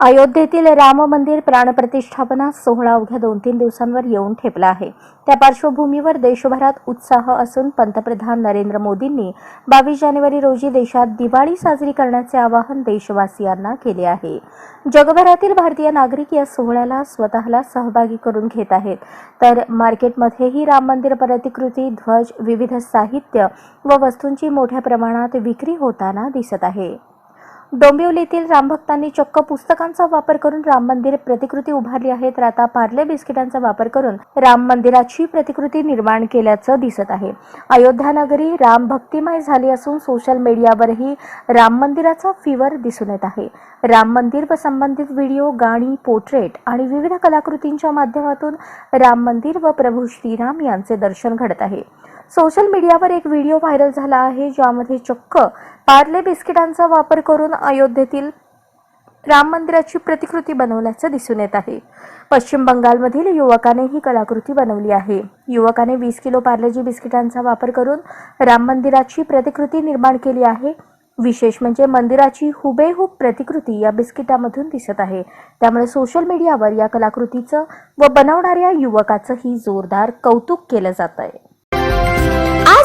अयोध्येतील राम मंदिर प्राणप्रतिष्ठापना सोहळा अवघ्या दोन तीन दिवसांवर येऊन ठेपला आहे. त्या पार्श्वभूमीवर देशभरात उत्साह असून पंतप्रधान नरेंद्र मोदींनी बावीस जानेवारी रोजी देशात दिवाळी साजरी करण्याचे आवाहन देशवासियांना केले आहे. जगभरातील भारतीय नागरिक या सोहळ्याला स्वतःला सहभागी करून घेत आहेत. तर मार्केटमध्येही राम मंदिर प्रतिकृती ध्वज विविध साहित्य व वस्तूंची मोठ्या प्रमाणात विक्री होताना दिसत आहे. डोंबिवलीतील रामभक्तांनी चक्क पुस्तकांचा वापर करून राम मंदिर प्रतिकृती उभारली आहे तर आता पार्ले बिस्किटांचा वापर करून राम मंदिराची प्रतिकृती निर्माण केल्याचं दिसत आहे. अयोध्या नगरी राम भक्तिमय झाली असून सोशल मीडियावरही राम मंदिराचा फिवर दिसून येत आहे. राम मंदिर व संबंधित व्हिडिओ गाणी पोर्ट्रेट आणि विविध कलाकृतींच्या माध्यमातून राम मंदिर व प्रभू श्रीराम यांचे दर्शन घडत आहे. सोशल मीडियावर एक व्हिडिओ व्हायरल झाला आहे ज्यामध्ये चक्क पार्ले बिस्किटांचा वापर करून अयोध्येतील राम मंदिराची प्रतिकृती बनवल्याचं दिसून येत आहे. पश्चिम बंगालमधील युवकाने ही कलाकृती बनवली आहे. युवकाने वीस किलो पार्लेजी बिस्किटांचा वापर करून राम मंदिराची प्रतिकृती निर्माण केली आहे. विशेष म्हणजे मंदिराची हुबेहूब प्रतिकृती या बिस्किटामधून दिसत आहे. त्यामुळे सोशल मीडियावर या कलाकृतीचं व बनवणाऱ्या युवकाचंही जोरदार कौतुक केलं जात आहे.